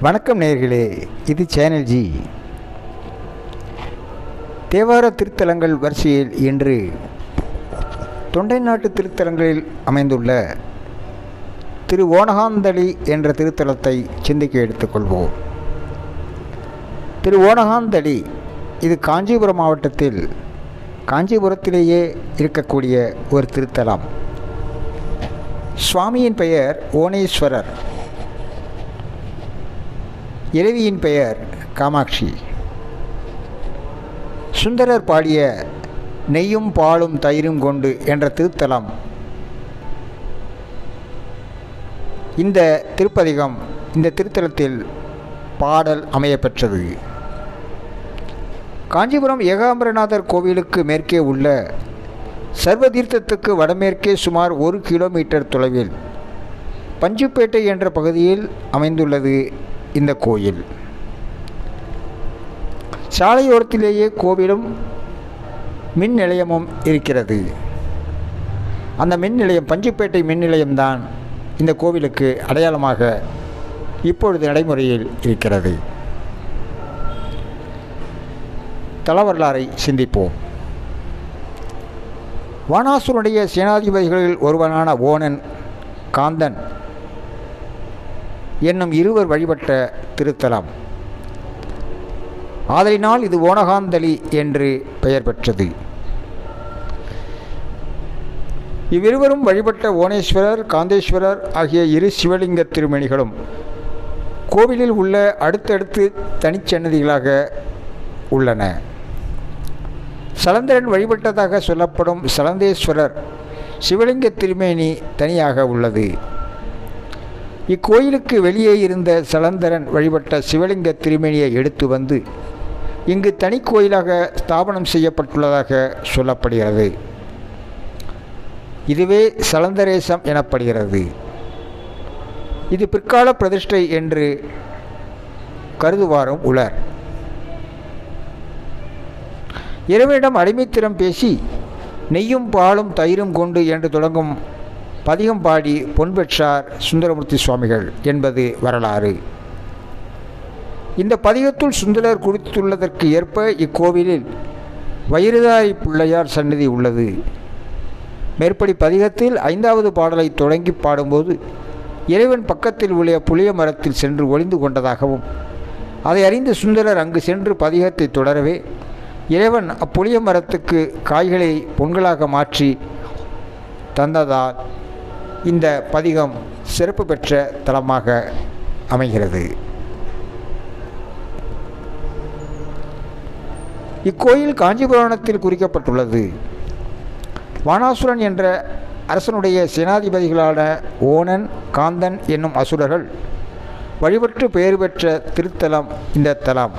வணக்கம் நேர்களே இது சேனல் ஜி. தேவார திருத்தலங்கள் வரிசையில் இன்று தொண்டை நாட்டு திருத்தலங்களில் அமைந்துள்ள திரு ஓனகாந்தளி என்ற திருத்தலத்தை சிந்திக்க எடுத்துக்கொள்வோம் திரு ஓனகாந்தளி இது காஞ்சிபுரம் மாவட்டத்தில் காஞ்சிபுரத்திலேயே இருக்கக்கூடிய ஒரு திருத்தலம். சுவாமியின் பெயர் ஓனேஸ்வரர். இறைவியின் பெயர் காமாட்சி. சுந்தரர் பாடிய நெய்யும் பாலும் தயிரும் கொண்டு என்ற திருத்தலம். இந்த திருப்பதிகம் இந்த திருத்தலத்தில் பாடல் அமையப்பெற்றது. காஞ்சிபுரம் ஏகாம்பரநாதர் கோவிலுக்கு மேற்கே உள்ள சர்வதீர்த்தத்துக்கு வடமேற்கே சுமார் ஒரு கிலோமீட்டர் தொலைவில் பஞ்சுப்பேட்டை என்ற பகுதியில் அமைந்துள்ளது இந்த கோயில். சாலையோரத்திலேயே கோவிலும் மின் நிலையமும் இருக்கிறது. அந்த மின் நிலையம் பஞ்சுப்பேட்டை மின் நிலையம்தான் இந்த கோவிலுக்கு அடையாளமாக இப்பொழுது நடைமுறையில் இருக்கிறது. தல வரலாறை சிந்திப்போம். வானாசுரனுடைய சேனாதிபதிகளில் ஒருவனான ஓனன் காந்தன் என்னும் இருவர் வழிபட்ட திருத்தலம். ஆதலினால் இது ஓனகாந்தலி என்று பெயர் பெற்றது. இவ்விருவரும் வழிபட்ட ஓனேஸ்வரர் காந்தேஸ்வரர் ஆகிய இரு சிவலிங்க திருமணிகளும் கோவிலில் உள்ள அடுத்தடுத்து தனிச்சன்னதிகளாக உள்ளன. சலந்தரன் வழிபட்டதாக சொல்லப்படும் சலந்தேஸ்வரர் சிவலிங்க திருமேனி தனியாக உள்ளது. இக்கோயிலுக்கு வெளியே இருந்த சலந்தரன் வழிபட்ட சிவலிங்க திருமேனியை எடுத்து வந்து இங்கு தனி கோயிலாக ஸ்தாபனம் செய்யப்பட்டுள்ளதாக சொல்லப்படுகிறது. இதுவே சலந்தரேசம் எனப்படுகிறது. இது பிற்கால பிரதிஷ்டை என்று கருதுவாரும் உலர். இறைவனிடம் அடிமைத்திறம் பேசி நெய்யும் பாலும் தயிரும் கொண்டு என்று தொடங்கும் பதிகம் பாடி பொன் பெற்றார் சுந்தரமூர்த்தி சுவாமிகள் என்பது வரலாறு. இந்த பதிகத்துள் சுந்தரர் குறித்துள்ளதற்கு ஏற்ப இக்கோவிலில் வயிறுதாரி பிள்ளையார் சன்னதி உள்ளது. மேற்படி பதிகத்தில் ஐந்தாவது பாடலை தொடங்கி பாடும்போது இறைவன் பக்கத்தில் உள்ள புளிய மரத்தில் சென்று ஒளிந்து கொண்டதாகவும் அதை அறிந்து சுந்தரர் அங்கு சென்று பதிகத்தை தொடரவே இறைவன் அப்புளிய மரத்துக்கு காய்களை பொங்கலாக மாற்றி தந்ததால் இந்த பதிகம் சிறப்பு பெற்ற தலமாக அமைகிறது. இக்கோயில் காஞ்சிபுராணத்தில் குறிக்கப்பட்டுள்ளது. வானாசுரன் என்ற அரசனுடைய சேனாதிபதிகளான ஓனன் காந்தன் என்னும் அசுரர்கள் வழிபட்டு பெயர் பெற்ற திருத்தலம் இந்த தலம்.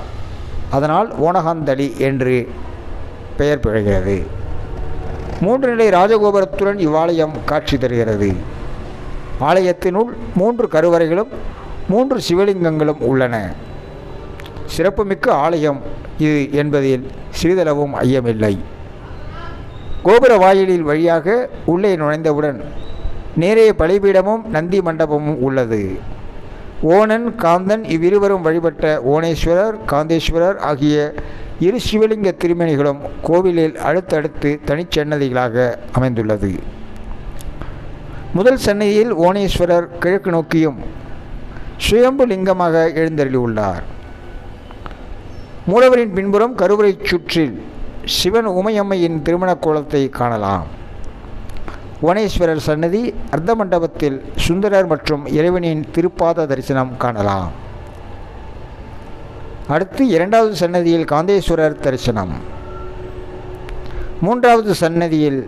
அதனால் ஓனகாந்தளி என்று பெயர் பெறுகிறது மூன்று நிலை ராஜகோபுரத்துடன் இவ்வாலயம் காட்சி தருகிறது. ஆலயத்தினுள் மூன்று கருவறைகளும் மூன்று சிவலிங்கங்களும் உள்ளன. சிறப்புமிக்க ஆலயம் இது என்பதில் சிறிதளவும் ஐயமில்லை. கோபுர வாயிலில் வழியாக உள்ளே நுழைந்தவுடன் நேரே பலிபீடமும் நந்தி மண்டபமும் உள்ளது. ஓனன் காந்தன் இவ்விருவரும் வழிபட்ட ஓனேஸ்வரர் காந்தேஸ்வரர் ஆகிய இரு சிவலிங்க திருமணிகளும் கோவிலில் அடுத்தடுத்து தனிச்சன்னதிகளாக அமைந்துள்ளது. முதல் சன்னதியில் ஓனேஸ்வரர் கிழக்கு நோக்கியும் சுயம்பு லிங்கமாக எழுந்தருளியுள்ளார். மூலவரின் பின்புறம் கருவறை சுற்றில் சிவன் உமையம்மையின் திருமண கோலத்தை காணலாம். புவனேஸ்வரர் சன்னதி அர்த்த மண்டபத்தில் சுந்தரர் மற்றும் இறைவனின் திருப்பாத தரிசனம் காணலாம். அடுத்து இரண்டாவது சன்னதியில் காந்தேஸ்வரர் தரிசனம். மூன்றாவது சன்னதியில்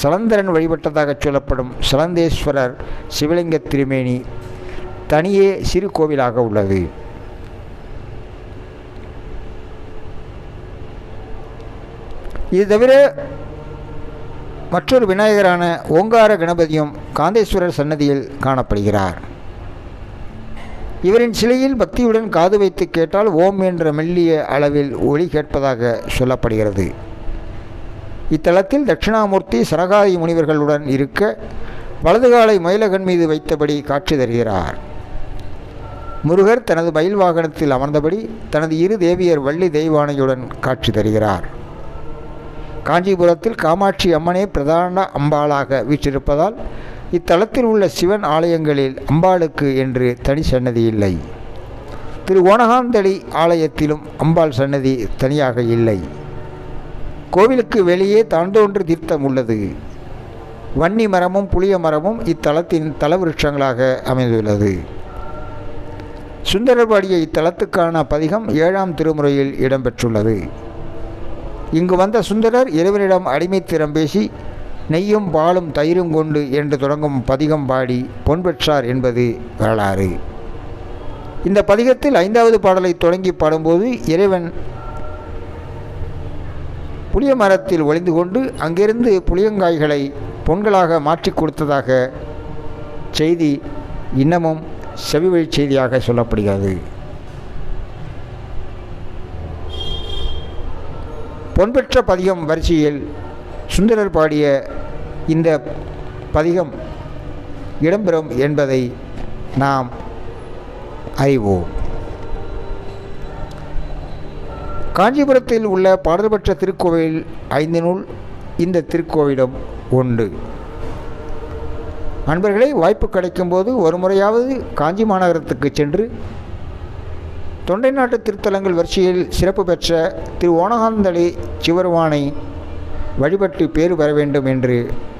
சலந்தரன் வழிபட்டதாக சொல்லப்படும் சலந்தேஸ்வரர் சிவலிங்க திருமேனி தனியே சிறு கோவிலாக உள்ளது. இது தவிர மற்றொரு விநாயகரான ஓங்கார கணபதியும் காந்தேஸ்வரர் சன்னதியில் காணப்படுகிறார். இவரின் சிலையில் பக்தியுடன் காது வைத்து கேட்டால் ஓம் என்ற மெல்லிய அளவில் ஒளி கேட்பதாக சொல்லப்படுகிறது. இத்தலத்தில் தட்சிணாமூர்த்தி சரகாதி முனிவர்களுடன் இருக்க வலது காலை மயிலகன் மீது வைத்தபடி காட்சி தருகிறார். முருகர் தனது மயில் வாகனத்தில் அமர்ந்தபடி தனது இரு தேவியர் வள்ளி தெய்வானையுடன் காட்சி தருகிறார். காஞ்சிபுரத்தில் காமாட்சி அம்மனே பிரதான அம்பாளாக வீற்றிருப்பதால் இத்தலத்தில் உள்ள சிவன் ஆலயங்களில் அம்பாளுக்கு என்று தனி சன்னதி இல்லை. திரு ஓனகாந்தளி ஆலயத்திலும் அம்பாள் சன்னதி தனியாக இல்லை. கோவிலுக்கு வெளியே தாண்டோன்று தீர்த்தம் உள்ளது. வன்னி மரமும் புளிய மரமும் இத்தலத்தின் தலவிருட்சங்களாக அமைந்துள்ளது. சுந்தரபாடிய இத்தலத்துக்கான பதிகம் ஏழாம் திருமுறையில் இடம்பெற்றுள்ளது. இங்கு வந்த சுந்தரர் இறைவனிடம் அடிமைத்திறம் பேசி நெய்யும் பாலும் தயிரும் கொண்டு என்று தொடங்கும் பதிகம் பாடி பொன் பெற்றார் என்பது வரலாறு. இந்த பதிகத்தில் ஐந்தாவது பாடலை தொடங்கி பாடும்போது இறைவன் புளிய மரத்தில் ஒளிந்து கொண்டு அங்கிருந்து புளியங்காய்களை பொன்களாக மாற்றி கொடுத்ததாக செய்தி இன்னமும் செவிவழி செய்தியாக சொல்லப்படுகிறது. பொன்பெற்ற பதிகம் வரிசையில் சுந்தரர் பாடிய இந்த பதிகம் இடம்பெறும் என்பதை நாம் அறிவோம். காஞ்சிபுரத்தில் உள்ள பாடல்பெற்ற திருக்கோவில் ஐந்தினுள் இந்த திருக்கோவிடம் உண்டு. நண்பர்களே வாய்ப்பு கிடைக்கும்போது ஒரு முறையாவது காஞ்சி மாநகரத்துக்கு சென்று தொண்டை நாட்டு திருத்தலங்கள் வரிசையில் சிறப்பு பெற்ற திரு ஓனகாந்தளி சிவருவானை வழிபட்டு பேறு பெற வேண்டும் என்று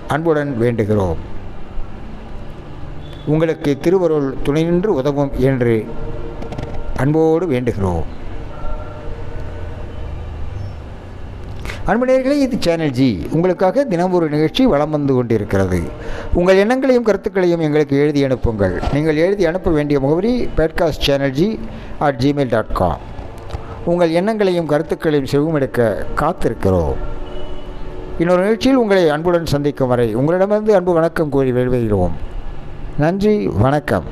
அன்புடன் வேண்டுகிறோம். உங்களுக்கு திருவருள் துணை நின்று உதவும் என்று அன்போடு வேண்டுகிறோம். அன்புநேர்களே இது சேனல் ஜி உங்களுக்காக தினம் ஒரு நிகழ்ச்சி வளம் வந்து கொண்டிருக்கிறது. உங்கள் எண்ணங்களையும் கருத்துக்களையும் எங்களுக்கு எழுதி அனுப்புங்கள். நீங்கள் எழுதி அனுப்ப வேண்டிய முகவரி podcast channel G at Gmail dot com உங்கள் எண்ணங்களையும் கருத்துக்களையும் செவமெடுக்க காத்திருக்கிறோம். இன்னொரு நிகழ்ச்சியில் உங்களை அன்புடன் சந்திக்கும் வரை உங்களிடமிருந்து அன்பு வணக்கம் கூறி வெளிவருகிறோம் நன்றி வணக்கம்.